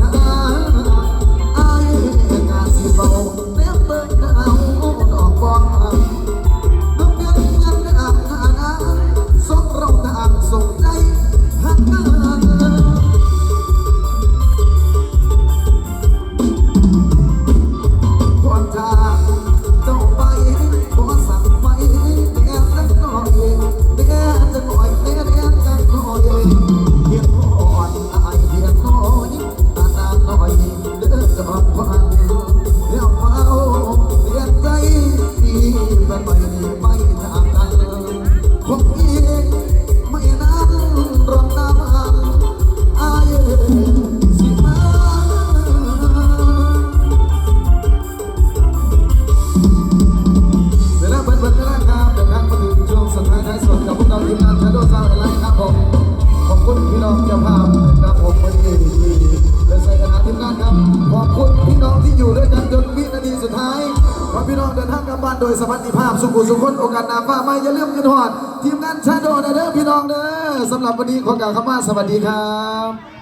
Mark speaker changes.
Speaker 1: นะ ขอพี่น้องเดินทางกลับบ้านโดยสวัสดิภาพสุขุสุขคนโอกาสน้าฟ้าไม่อย่าลืมกินหอด ทีมงานชาโดนะเด้อพี่น้องเด้อสำหรับวันนี้ขอกล่าวคำว่าสวัสดีครับ